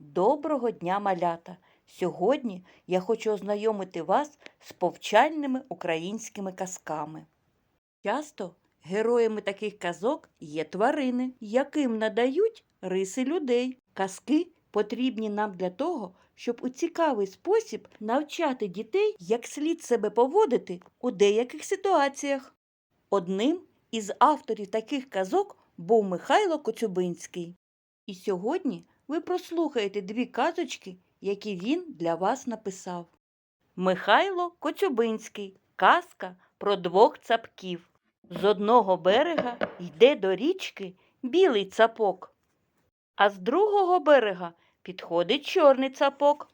Доброго дня, малята! Сьогодні я хочу ознайомити вас з повчальними українськими казками. Часто героями таких казок є тварини, яким надають риси людей. Казки потрібні нам для того, щоб у цікавий спосіб навчати дітей, як слід себе поводити у деяких ситуаціях. Одним із авторів таких казок був Михайло Коцюбинський. І сьогодні ви прослухаєте дві казочки, які він для вас написав. Михайло Коцюбинський. Казка про двох цапків. З одного берега йде до річки білий цапок, а з другого берега підходить чорний цапок.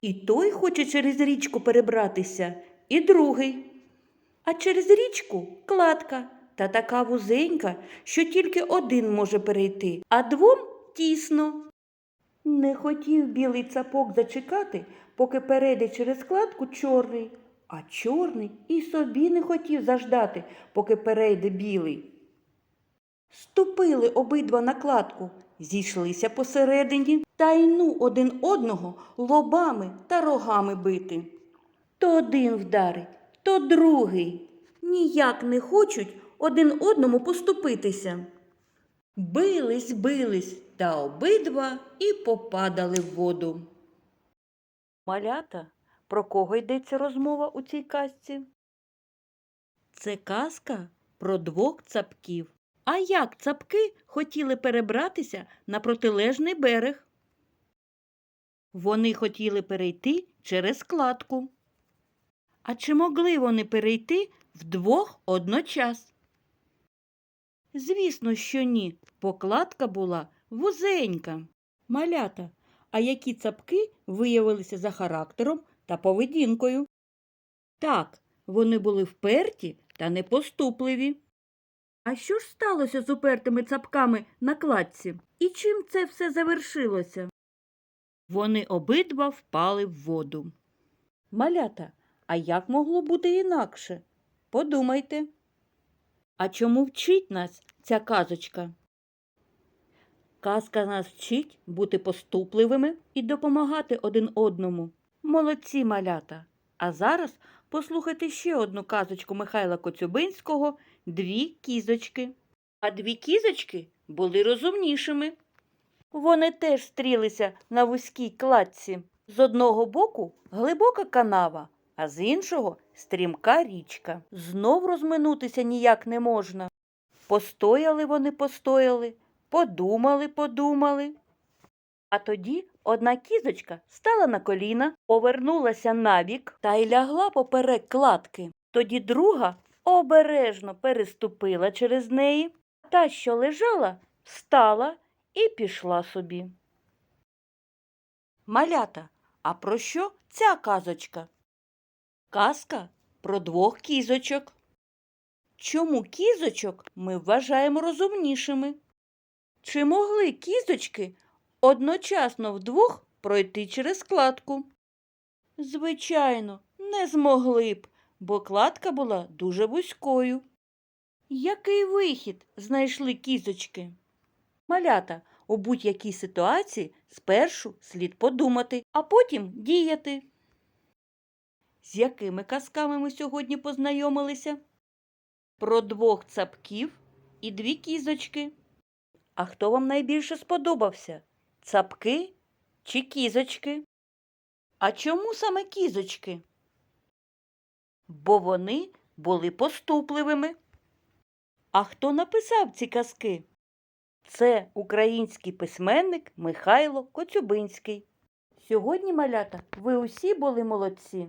І той хоче через річку перебратися, і другий. А через річку кладка та така вузенька, що тільки один може перейти, а двом тісно. Не хотів білий цапок зачекати, поки перейде через кладку чорний, а чорний і собі не хотів заждати, поки перейде білий. Ступили обидва на кладку, зійшлися посередині та й ну один одного лобами та рогами бити. То один вдарить, то другий. Ніяк не хочуть один одному поступитися. Бились, бились, та обидва і попадали в воду. Малята, про кого йдеться розмова у цій казці? Це казка про двох цапків. А як цапки хотіли перебратися на протилежний берег? Вони хотіли перейти через кладку. А чи могли вони перейти вдвох одночас? Звісно, що ні. Покладка була вузенька. Малята, а які цапки виявилися за характером та поведінкою? Так, вони були вперті та непоступливі. А що ж сталося з упертими цапками на кладці? І чим це все завершилося? Вони обидва впали в воду. Малята, а як могло бути інакше? Подумайте. А чому вчить нас ця казочка? Казка нас вчить бути поступливими і допомагати один одному. Молодці малята. А зараз послухайте ще одну казочку Михайла Коцюбинського Дві кізочки. А дві кізочки були розумнішими. Вони теж стрілися на вузькій кладці. З одного боку глибока канава, а з іншого стрімка річка. Знов розминутися ніяк не можна. Постояли вони, постояли, подумали, подумали. А тоді одна кізочка стала на коліна, повернулася набік та й лягла поперек кладки. Тоді друга обережно переступила через неї, та, що лежала, встала і пішла собі. Малята, а про що ця казочка? Казка про двох кізочок. Чому кізочок ми вважаємо розумнішими? Чи могли кізочки одночасно вдвох пройти через кладку? Звичайно, не змогли б, бо кладка була дуже вузькою. Який вихід знайшли кізочки? Малята, у будь-якій ситуації спершу слід подумати, а потім діяти. З якими казками ми сьогодні познайомилися? Про двох цапків і дві кізочки. А хто вам найбільше сподобався? Цапки чи кізочки? А чому саме кізочки? Бо вони були поступливими. А хто написав ці казки? Це український письменник Михайло Коцюбинський. Сьогодні, малята, ви усі були молодці.